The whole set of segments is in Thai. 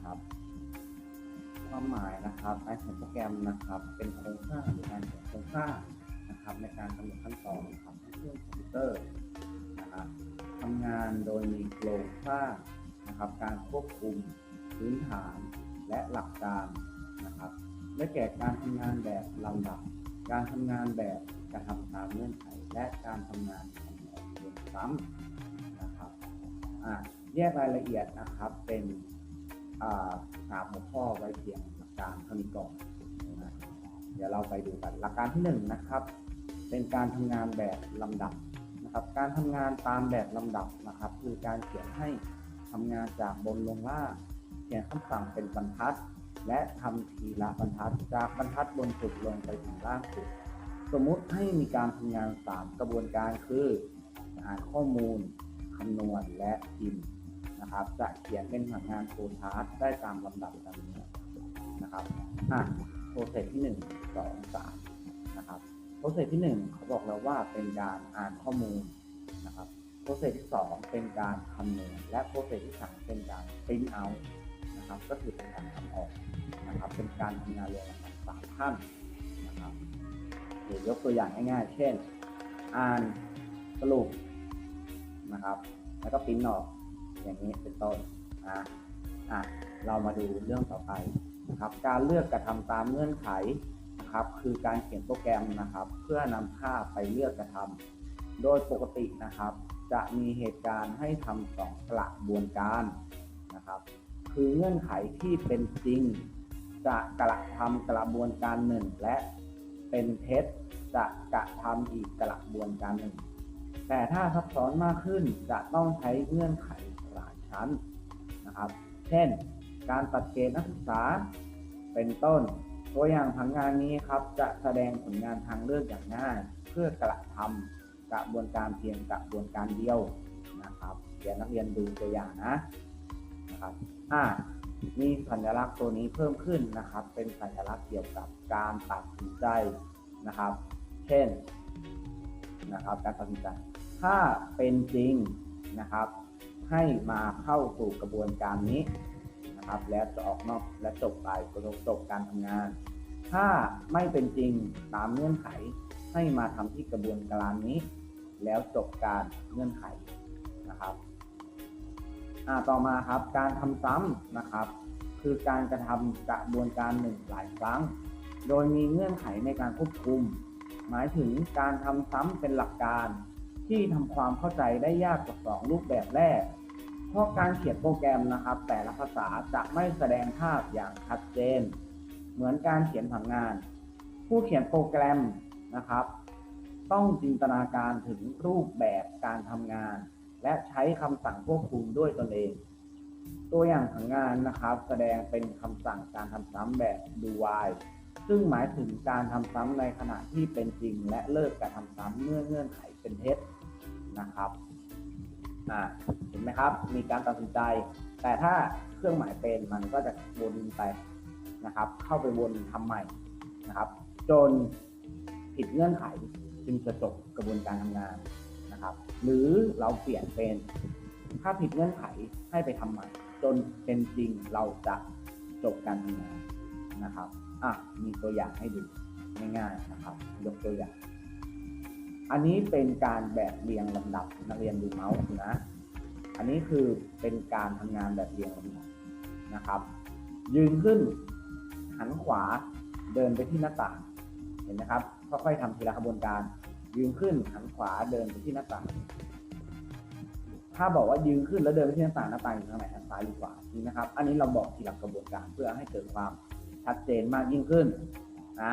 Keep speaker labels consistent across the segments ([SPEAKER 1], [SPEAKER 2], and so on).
[SPEAKER 1] นะครับ ความหมายนะครับการเขียนโปรแกรมนะครับ เป็นโครงสร้างหรือการเขียนโครงสร้างนะครับ ในการกำหนดขั้นตอนนะครับเครื่องคอมพิวเตอร์นะครับทำงานโดยมีโครงสร้างนะครับ การควบคุมพื้นฐานและหลักการนะครับได้แก่การทำงานแบบลำดับ การทำงานแบบกระทำตามเงื่อนไข และการทำงานทำออกเรียนซ้ำนะครับแยกรายละเอียดนะครับเป็น อ่าสามหัวข้อไว้เพียงหลักการเท่านี้ก่อนนะเดี๋ยวเราไปดูกันหลักการที่หนึ่งนะครับ เป็นการทำงานแบบลำดับนะครับ การทำงานตามแบบลำดับนะครับ คือการเขียนให้ทำงานจากบนลงล่างเขียนคำสั่งเป็นบรรทัด และทำทีละบรรทัดจากบรรทัดบนสุดลงไปถึงล่างสุด สมมุติให้มีการทำงาน 3 กระบวนการคืออ่านข้อมูลคำนวณและพิมพ์ นะครับ จะเขียนเป็นผลงานโฟล์ชาร์ตได้ตามลำดับดังนี้นะครับอะโปรเซสที่1 2 3นะครับโปรเซสที่ 1 เขาบอกเราว่าเป็นการอ่านข้อมูลนะครับโปรเซสที่ 2 เป็นการคำนวณและโปรเซสที่ 3 เป็นการ print out นะครับก็คือเป็นการทำออกนะครับเป็นการทำงานเรียงลำดับสามขั้นนะครับเดี๋ยวยกตัวอย่างง่ายๆ เช่น อ่านสรุปนะครับ แล้วก็ปริ้นออก อย่างนี้เป็นต้นนะอะเรามาดูเรื่องต่อไปนะครับการเลือกกระทำตามเงื่อนไขนะครับคือการเขียนโปรแกรมนะครับ เพื่อนำค่าไปเลือกกระทำโดยปกตินะครับ จะมีเหตุการณ์ให้ทำสองกระบวนการนะครับคือเงื่อนไขที่เป็นจริง จะกระทำกระบวนการหนึ่งและเป็นเท็จจะกระทำอีกกระบวนการหนึ่ง แต่ถ้าซับซ้อนมากขึ้นจะต้องใช้เงื่อนไข ชั้นนะครับ เช่น การตัดเกณฑ์นักศึกษาเป็นต้น ตัวอย่างผังงานนี้ครับจะแสดงผลงานทางเลือกอย่างง่าย เพื่อกระทำกระบวนการเพียงกระบวนการเดียวนะครับเดี๋ยวนักเรียนดูตัวอย่างนะนะครับอ่ามีสัญลักษณ์ตัวนี้เพิ่มขึ้นนะครับ เป็นสัญลักษณ์เกี่ยวกับการตัดสินใจนะครับ เช่นนะครับการตัดสินใจ ถ้าเป็นจริงนะครับ ให้มาเข้าสู่กระบวนการนี้นะครับ แล้วจะออกนอกและจบไปก็จบการทำงาน ถ้าไม่เป็นจริงตามเงื่อนไขให้มาทำที่กระบวนการนี้ แล้วจบการเงื่อนไขนะครับต่อมาครับการทำซ้ำนะครับ คือการกระทำกระบวนการหนึ่งหลายครั้ง โดยมีเงื่อนไขในการควบคุม หมายถึงการทำซ้ำเป็นหลักการที่ทำความเข้าใจได้ยากกว่าสองรูปแบบแรก เพราะการเขียนโปรแกรมนะครับ แต่ละภาษาจะไม่แสดงภาพอย่างชัดเจน เหมือนการเขียนผังงาน ผู้เขียนโปรแกรมนะครับ ต้องจินตนาการถึงรูปแบบการทำงาน และใช้คำสั่งควบคุมด้วยตนเอง ตัวอย่างผังงานนะครับ แสดงเป็นคำสั่งการทำซ้ำแบบ do while ซึ่งหมายถึงการทำซ้ำในขณะที่เป็นจริง และเลิกการทำซ้ำเมื่อเงื่อนไขเป็นเท็จนะครับ อ่าเห็นไหมครับ มีการตัดสินใจ แต่ถ้าเครื่องหมายเป็นมันก็จะวนไปนะครับ เข้าไปวนทำใหม่นะครับ จนผิดเงื่อนไขจึงจะจบกระบวนการทำงานนะครับ หรือเราเปลี่ยนเป็นถ้าผิดเงื่อนไขให้ไปทำใหม่ จนเป็นจริงเราจะจบการทำงานนะครับ อะ มีตัวอย่างให้ดูง่ายๆนะครับ ยกตัวอย่าง อันนี้เป็นการแบบเรียงลำดับนักเรียนดูเมาส์นะ อันนี้คือเป็นการทำงานแบบเรียงลำดับนะครับ ยืนขึ้นหันขวาเดินไปที่หน้าต่าง เห็นไหมครับ ค่อยๆทำทีละกระบวนการ ยืนขึ้นหันขวาเดินไปที่หน้าต่าง ถ้าบอกว่ายืนขึ้นแล้วเดินไปที่หน้าต่างหน้าต่างอยู่ทางไหนทางซ้ายหรือขวานี่นะครับ อันนี้เราบอกทีละกระบวนการเพื่อให้เกิดความชัดเจนมากยิ่งขึ้นนะ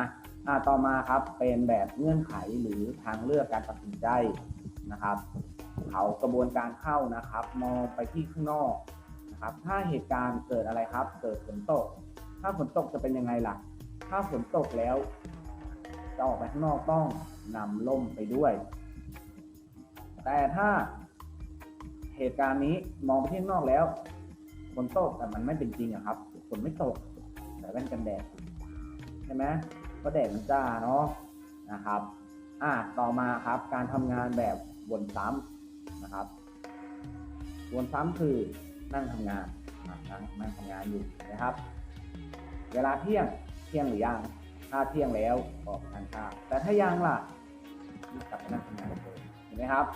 [SPEAKER 1] ต่อมาครับเป็นแบบเงื่อนไขหรือทางเลือกการตัดสินใจนะครับ เขากระบวนการเข้านะครับ มองไปที่ข้างนอกนะครับ ถ้าเหตุการณ์เกิดอะไรครับ เกิดฝนตก ถ้าฝนตกจะเป็นยังไงล่ะ ถ้าฝนตกแล้ว จะออกไปข้างนอกต้องนำล่มไปด้วย แต่ถ้าเหตุการณ์นี้มองไปที่ข้างนอกแล้วฝนตกแต่มันไม่เป็นจริงอะครับฝนไม่ตกแต่แว่นกันแดดใช่ไหม เพราะแดดมันจ้าเนาะนะครับอะต่อมาครับการทำงานแบบวนซ้ำนะครับ วนซ้ำคือนั่งทำงานนั่งนั่งทำงานอยู่นะครับ เวลาเที่ยงเที่ยงหรือยังถ้าเที่ยงแล้วออกทานข้าวแต่ถ้ายังล่ะกลับไปนั่งทำงานเลยเห็นไหมครับ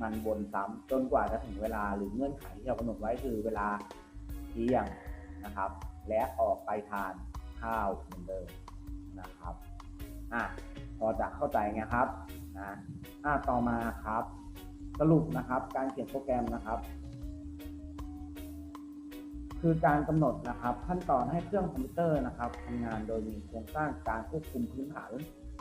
[SPEAKER 1] มันวนซ้ำจนกว่าจะถึงเวลาหรือเงื่อนไขที่เรากำหนดไว้คือเวลาเที่ยงนะครับ และออกไปทานข้าวเหมือนเดิม นะครับอะพอจะเข้าใจไงครับนะอะต่อมาครับ สรุปนะครับการเขียนโปรแกรมนะครับ คือการกำหนดนะครับ ขั้นตอนให้เครื่องคอมพิวเตอร์นะครับทำงานโดยมีโครงสร้างการควบคุมพื้นฐาน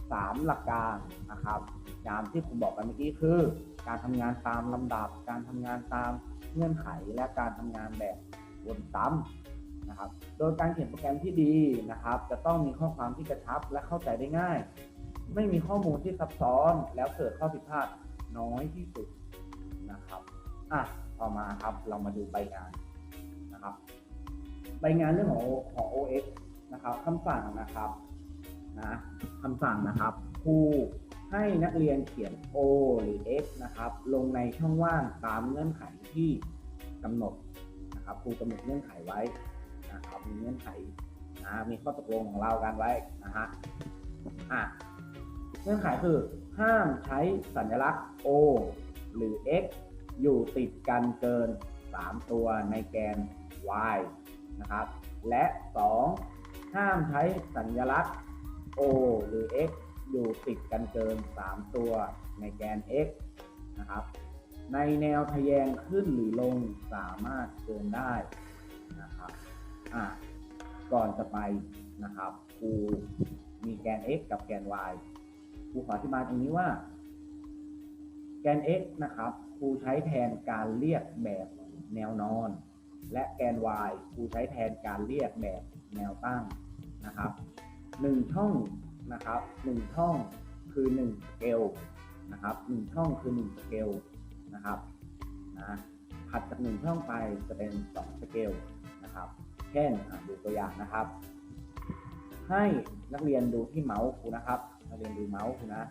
[SPEAKER 1] 3 หลักการนะครับอย่างที่ผมบอกกันเมื่อกี้คือ การทำงานตามลำดับ การทำงานตามเงื่อนไขและการทำงานแบบวนซ้ำ นะครับ โดยการเขียนโปรแกรมที่ดีนะครับ จะต้องมีข้อความที่กระชับและเข้าใจได้ง่าย ไม่มีข้อมูลที่ซับซ้อนแล้วเกิดข้อผิดพลาดน้อยที่สุดนะครับอะต่อมาครับเรามาดูใบงานนะครับ ใบงานเรื่องของของ OS นะครับคำสั่งนะครับนะคำสั่งนะครับครูให้นักเรียนเขียน O หรือ X นะครับ ลงในช่องว่างตามเงื่อนไขที่กำหนดนะครับครูกำหนดเงื่อนไขไว้ นะครับมีเงื่อนไขนะมีข้อตกลงของเรากันไว้นะฮะอะเงื่อนไขคือห้ามใช้สัญลักษณ์ O หรือ X อยู่ติดกันเกิน 3 ตัวในแกน y นะครับ และ 2 ห้ามใช้สัญลักษณ์ o หรือ x อยู่ติดกันเกิน 3 ตัวในแกน x นะครับ ในแนวทะแยงขึ้นหรือลงสามารถเกินได้ อะก่อนจะไปนะครับครูมีแกน x กับแกน y ครูขออธิบายตรงนี้ว่า แกน x นะครับครูใช้แทนการเรียกแบบแนวนอน และแกน y ครูใช้แทนการเรียกแบบแนวตั้งนะครับหนึ่งช่องนะครับหนึ่งช่องคือหนึ่งสเกลนะครับหนึ่งช่องคือหนึ่งสเกลนะครับนะถัดจากหนึ่งช่องไปจะเป็นสองสเกลนะครับ เช่นดูตัวอย่างนะครับ ให้นักเรียนดูที่เมาส์ครูนะครับ นักเรียนดูเมาส์ครูนะ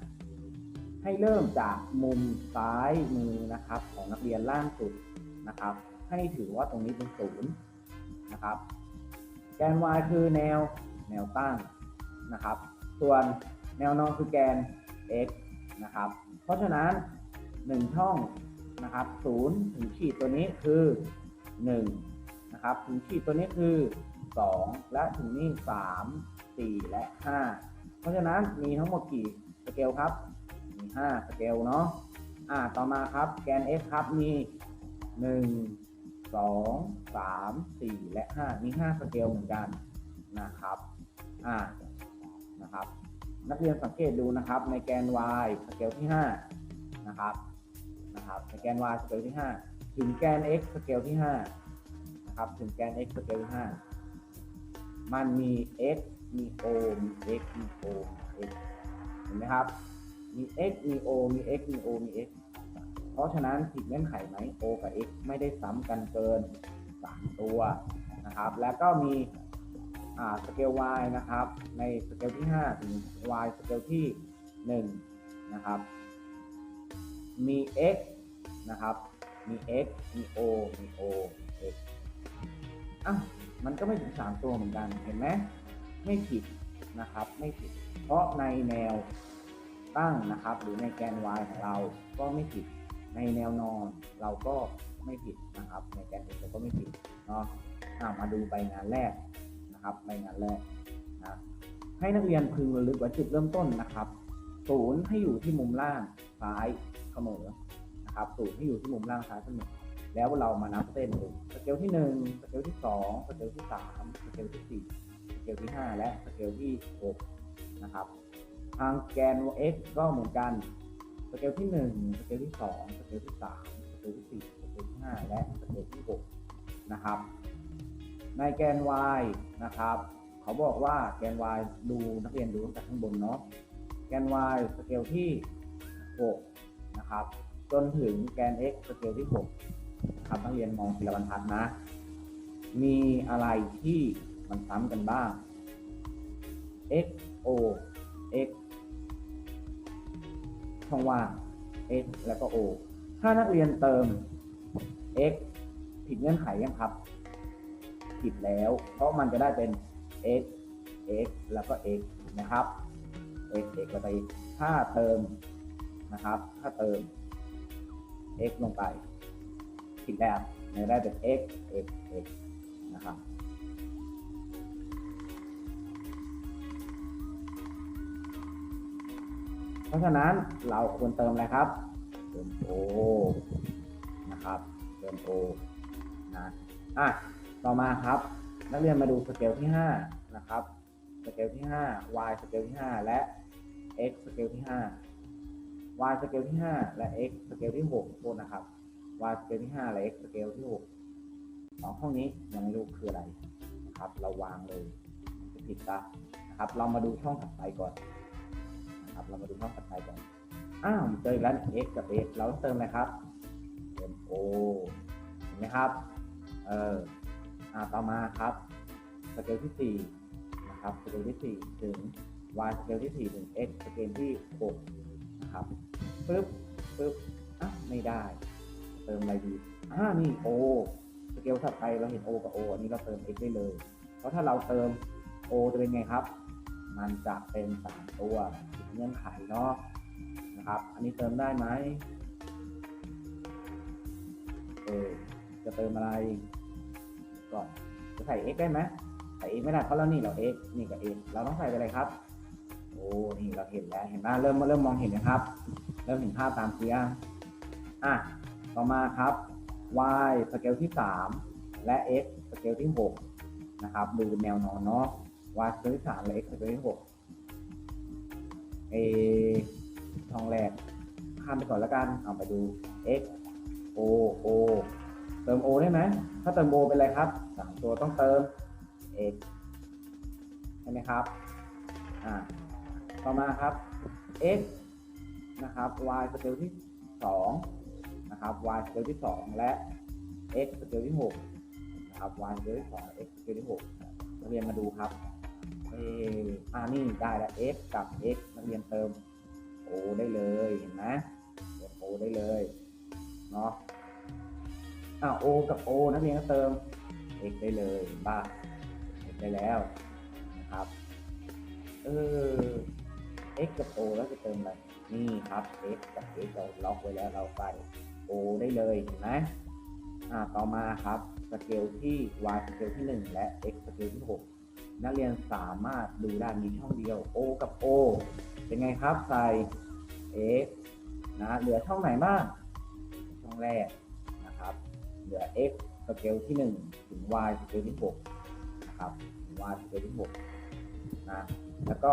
[SPEAKER 1] ให้เริ่มจากมุมซ้ายมือนะครับ ของนักเรียนล่างสุดนะครับ ให้ถือว่าตรงนี้เป็นศูนย์นะครับ แกน y คือแนวแนวตั้งนะครับ ส่วนแนวนอนคือแกน x นะครับ เพราะฉะนั้น 1 ช่องนะครับ0ถึงขีดตัวนี้คือ 1 นะครับ ถึงขีดตัวนี้คือ 2 และถึงนี่ 3 4 และ 5 เพราะฉะนั้นมีทั้งหมดกี่สเกลครับ มี 5 สเกลเนาะอ่าต่อมาครับแกน x ครับมี 1 2 3 4 และ 5 มี 5 สเกลเหมือนกันนะครับอ่านะครับ นักเรียนสังเกตดูนะครับในแกน y สเกลที่ 5 นะครับนะครับในแกน y สเกลที่ 5 ถึงแกน x สเกลที่ 5 นะครับถึงแกน x สเกลที่5มันมี x มี o มี x มี o มี x เห็นไหมครับ มี x มี o มี x มี o มี x เพราะฉะนั้นผิดเงื่อนไขไหม o กับ x ไม่ได้ซ้ำกันเกิน 3 ตัวนะครับ แล้วก็มีสเกล y นะครับ ในสเกลที่ 5 ถึง y สเกลที่ 1 นะครับ มี x นะครับ มี x มี o มี o มี x อะมันก็ไม่ถึง3ตัวเหมือนกันเห็นไหมไม่ผิดนะครับ ไม่ผิด เพราะในแนวตั้งนะครับ หรือในแกน y ของเราก็ไม่ผิด ในแนวนอนเราก็ไม่ผิดนะครับ ในแกน x เราก็ไม่ผิดเนาะมาดูใบงานแรกนะครับใบงานแรกนะให้นักเรียนพึงระลึกไว้จุดเริ่มต้นนะครับศูนย์ให้อยู่ที่มุมล่างซ้ายเสมอนะครับศูนย์ให้อยู่ที่มุมล่างซ้ายเสมอ แล้วเรามานับเส้นดูสเกลที่หนึ่งสเกลที่สองสเกลที่สามสเกลที่สี่สเกลที่ห้าและสเกลที่หกนะครับ ทางแกน x ก็เหมือนกันสเกลที่หนึ่งสเกลที่สองสเกลที่สามสเกลที่สี่สเกลที่ห้าและสเกลที่หกนะครับ ในแกน y นะครับ เขาบอกว่าแกน y ดูนักเรียนดูตั้งแต่ข้างบนเนาะแกน y สเกลที่6นะครับ จนถึงแกน x สเกลที่ 6 ครับนักเรียนมองทีละบรรทัดนะ มีอะไรที่มันซ้ำกันบ้าง x o x ช่องว่าง x แล้วก็ o ถ้านักเรียนเติม x ผิดเงื่อนไขยังครับ ผิดแล้ว เพราะมันจะได้เป็น x x แล้วก็ x นะครับ x x แล้วก็ x ถ้าเติมนะครับ ถ้าเติม x ลงไป ผิดแล้วจะได้เป็น x x x นะครับเพราะฉะนั้นเราควรเติมอะไรครับ เติม o นะครับ เติม o นะอะต่อมาครับ นักเรียนมาดูสเกลที่ 5 นะครับ สเกลที่ 5 y สเกลที่ 5 และ x สเกลที่ 5 y สเกลที่ 5 และ x สเกลที่6โทษนะครับ y สเกลที่5และ x สเกลที่6สองห้องนี้ยังไม่รู้คืออะไรนะครับเราวางเลยจะผิดปะนะครับ เรามาดูช่องถัดไปก่อนนะครับ เรามาดูช่องถัดไปก่อนอ้าวเจออีกแล้ว x กับ x เราต้องเติมอะไรครับเติม o เห็นไหมครับเอออ่าต่อมาครับสเกลที่ 4 นะครับสเกลที่ 4 ถึง y สเกลที่ 4 ถึง x สเกลที่6นะครับปึ๊บปึ๊บอะไม่ได้ ติมอะไรดีอ่านี่ o สเกลถัดไปเราเห็น o กับ o อันนี้เราเติม x ได้เลย เพราะถ้าเราเติม o จะเป็นไงครับ มันจะเป็น3ตัวผิดเงื่อนไขเนาะนะครับ อันนี้เติมได้ไหมเออจะเติมอะไรก่อนจะใส่ x ได้ไหมใส่ x ไม่ได้เพราะเรานี่เรา x นี่กับ x เราต้องใส่ไปอะไรครับ โอ้นี่เราเห็นแล้วเห็นไหมเริ่มเริ่มมองเห็นนะครับ เริ่มเห็นภาพตามเสียงอะ ต่อมาครับ y สเกลที่ 3 และ x สเกลที่6นะครับดูแนวนอนเนาะ y สเกลที่ 3 และ x สเกลที่6เอช่องแรกข้ามไปก่อนแล้วกันเอาไปดู x o o เติม o ได้ไหมถ้าเติม o เป็นอะไรครับสามตัวต้องเติม x ใช่ไหมครับอ่าต่อมาครับ x นะครับ y สเกลที่ 2 นะครับ y สเกลที่ 2 และ x สเกลที่6นะครับ y สเกลที่2 x สเกลที่6นักเรียนมาดูครับเอออ่านี่ได้แล้ว x กับ x นักเรียนเติม o ได้เลยเห็นไหมเติม o ได้เลยเนาะอ่า o กับ o นักเรียนก็เติม x ได้เลยบ้า x ได้แล้วนะครับเออ x กับ o แล้วจะเติมอะไรนี่ครับ x กับ x เราล็อกไว้แล้วเราใส่ o ได้เลยเห็นไหมอ่าต่อมาครับสเกลที่ y สเกลที่ 1 และ x สเกลที่ 6 นักเรียนสามารถดูได้มีช่องเดียว o กับ o เป็นไงครับใส่ x นะเหลือช่องไหนบ้างช่องแรกนะครับ เหลือ x สเกลที่ 1 ถึง y สเกลที่6นะครับ y สเกลที่6นะแล้วก็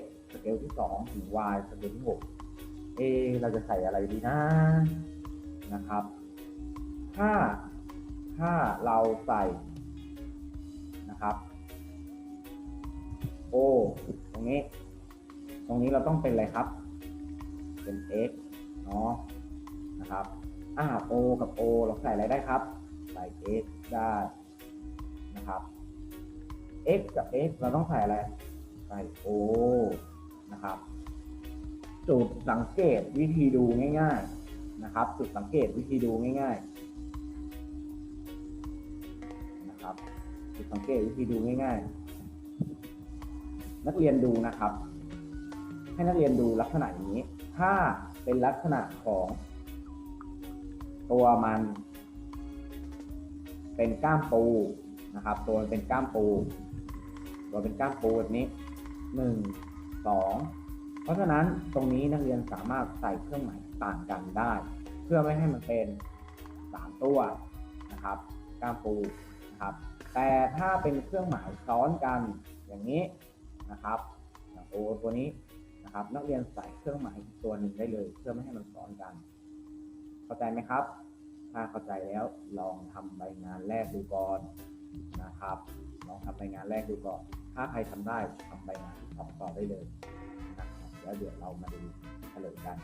[SPEAKER 1] x สเกลที่ 2 ถึง y สเกลที่ 6 เอ เราจะใส่อะไรดีนะ นะครับ ถ้าถ้าเราใส่นะครับ o ตรงนี้ ตรงนี้เราต้องเป็นอะไรครับ เป็น x เนาะนะครับอ่า o กับ o เราใส่อะไรได้ครับ ใส่ x ได้นะครับ x กับ x เราต้องใส่อะไร ใส่ o นะครับ จุดสังเกตวิธีดูง่าย ๆ นะครับ จุดสังเกตวิธีดูง่ายๆนะครับจุดสังเกตวิธีดูง่าย ๆ นักเรียนดูนะครับ ให้นักเรียนดูลักษณะนี้ ถ้าเป็นลักษณะของตัวมันเป็นก้ามปูนะครับ ตัวมันเป็นก้ามปู ตัวเป็นก้ามปูแบบนี้หนึ่งสอง ราะฉะนั้นตรงนี้นักเรียนสามารถใส่เครื่องหมายต่างกันได้ เพื่อไม่ให้มันเป็นสามตัวนะครับก้ามปูนะครับ แต่ถ้าเป็นเครื่องหมายซ้อนกันอย่างนี้นะครับอย่างโอตัวนี้นะครับ นักเรียนใส่เครื่องหมายตัวหนึ่งได้เลย เพื่อไม่ให้มันซ้อนกัน เข้าใจไหมครับ ถ้าเข้าใจแล้วลองทำใบงานแรกดูก่อนนะครับ ลองทำใบงานแรกดูก่อน ถ้าใครทำได้ทำใบงานที่สองต่อได้เลย แล้วเดี๋ยวเรามาดูเฉลยกัน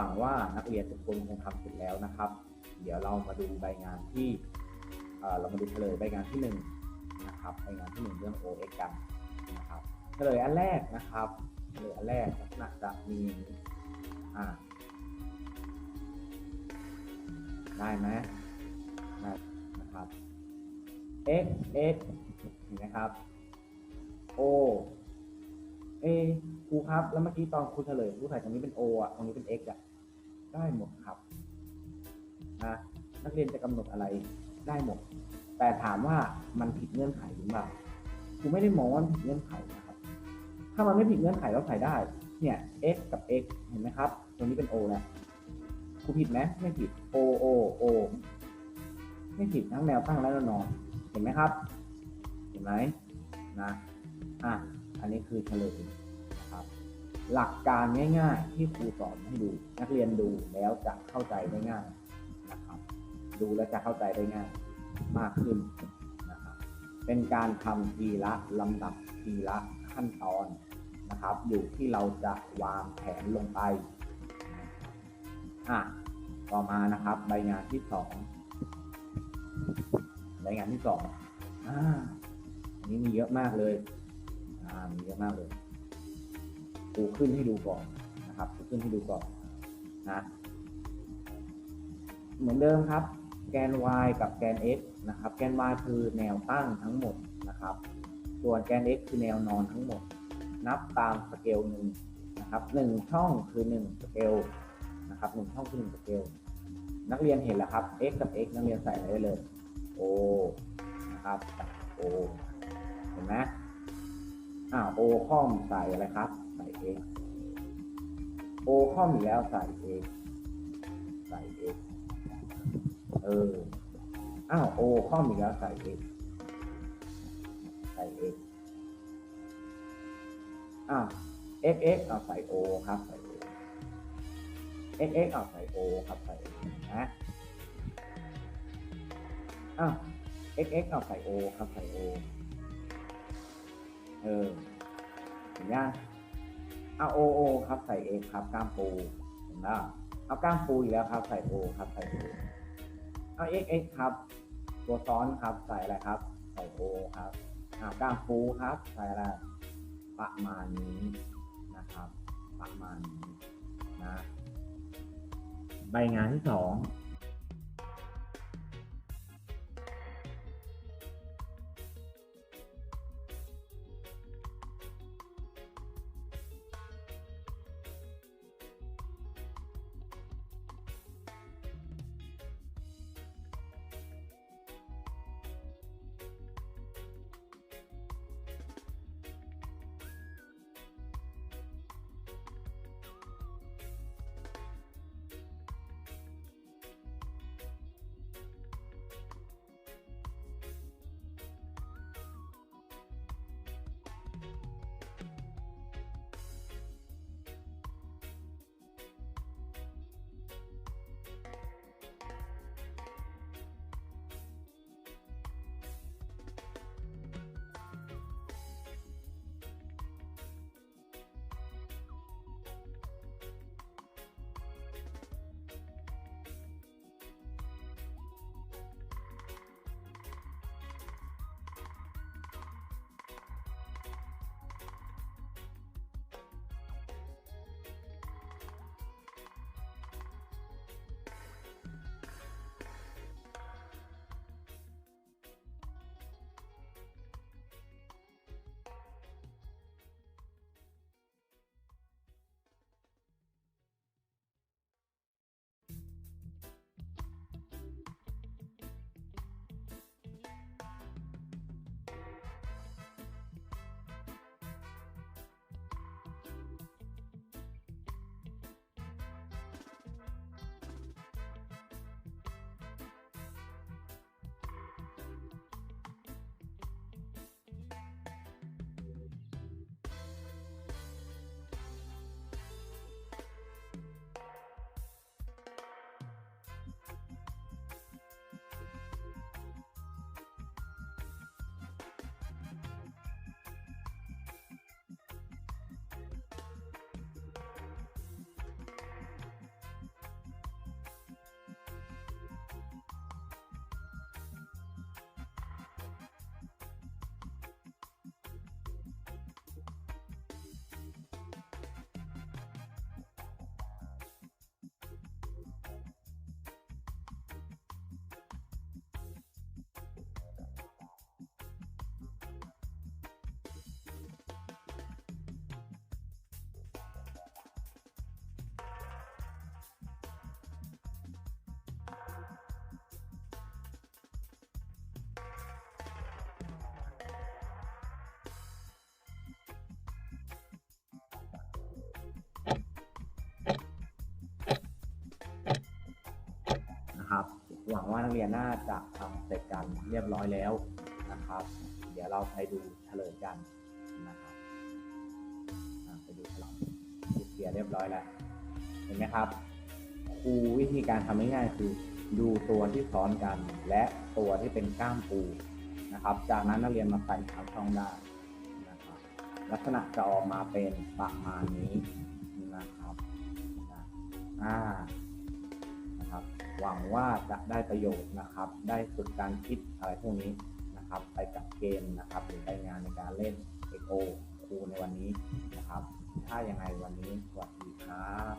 [SPEAKER 1] วังว่านักเรียนทุกคนคงทำเสร็จแล้วนะครับ เดี๋ยวเรามาดูใบงานที่เรามาดูเฉลยใบงานที่หนึ่งนะครับใบงานที่หนึ่งเรื่อง OX กันนะครับเฉลยอันแรกนะครับเฉลยอันแรกลักษณะจะมีอ่าได้ไหมได้นะครับ x x เห็นไหมครับ o เอะครูครับ แล้วเมื่อกี้ตอนครูเฉลยครูใส่ตรงนี้เป็น o อะ ตรงนี้เป็น x อะ ได้หมดครับนะนักเรียนจะกำหนดอะไรได้หมด แต่ถามว่ามันผิดเงื่อนไขหรือเปล่าครูไม่ได้มองว่าผิดเงื่อนไขนะครับ ถ้ามันไม่ผิดเงื่อนไขเราใส่ได้ เนี่ย x กับ x เห็นไหมครับตรงนี้เป็น o แล้วครูผิดไหมไม่ผิด o o o ไม่ผิดทั้งแนวตั้งและแนวนอนเห็นไหมครับ เห็นไหมนะ อะ อันนี้คือเฉลย หลักการง่าย ๆ ที่ครูสอนให้ดู นักเรียนดูแล้วจะเข้าใจได้ง่ายนะครับ ดูแล้วจะเข้าใจได้ง่าย มากขึ้นนะครับ เป็นการทำทีละลำดับทีละขั้นตอนนะครับ อยู่ที่เราจะวางแผนลงไปอะต่อมานะครับ ใบงานที่สองใบงานที่สองอ่าอันนี้มีเยอะมากเลยอ่ามีเยอะมากเลย กูขึ้นให้ดูก่อนนะครับกูขึ้นให้ดูก่อนนะเหมือนเดิมครับ แกน y กับแกน x นะครับ แกน y คือแนวตั้งทั้งหมดนะครับ ส่วนแกน x คือแนวนอนทั้งหมด นับตามสเกลหนึ่งนะครับหนึ่งช่องคือหนึ่งสเกลนะครับหนึ่งช่องคือหนึ่งสเกลนักเรียนเห็นแล้วครับ x กับ x นักเรียนใส่อะไรได้เลย o นะครับ o เห็นไหมอ่า o ข้อมใส่อะไรครับ ใส่ x o ข้อมอีแล้วใส่ x ใส่ x เออ อ้าว o ข้อมอีแล้วใส่ x ใส่ x อ้าว x x เอาใส่ o ครับใส่ o x x เอาใส่ o ครับใส่ o นะอ้าว x x เอาใส่ o ครับใส่ o เออเห็นยัง เอา o o ครับใส่ x ครับกล้ามปูเห็นไหมเอากล้ามปูอีกแล้วครับใส่ o ครับใส่ o เอา x x ครับ ตัวซ้อนครับใส่อะไรครับ ใส่ o ครับอ่ากล้ามปูครับใส่อะไรประมาณนี้นะครับประมาณนี้นะใบงานที่สอง นะครับ หวังว่านักเรียนน่าจะทำเสร็จกันเรียบร้อยแล้วนะครับ เดี๋ยวเราไปดูเฉลยกันนะครับไปดูเฉลยเคลียร์เรียบร้อยแล้วเห็นไหมครับครูวิธีการทำง่ายๆคือดูตัวที่ซ้อนกัน และตัวที่เป็นก้ามปูนะครับ จากนั้นนักเรียนมาใส่ทาช่องได้นะครับ ลักษณะจะออกมาเป็นประมาณนี้นะครับอ่า หวังว่าจะได้ประโยชน์นะครับ ได้ฝึกการคิดอะไรพวกนี้นะครับ ไปกับเกมนะครับหรือไปงานในการเล่น XO ครูในวันนี้นะครับ ถ้าอย่างไรวันนี้สวัสดีครับ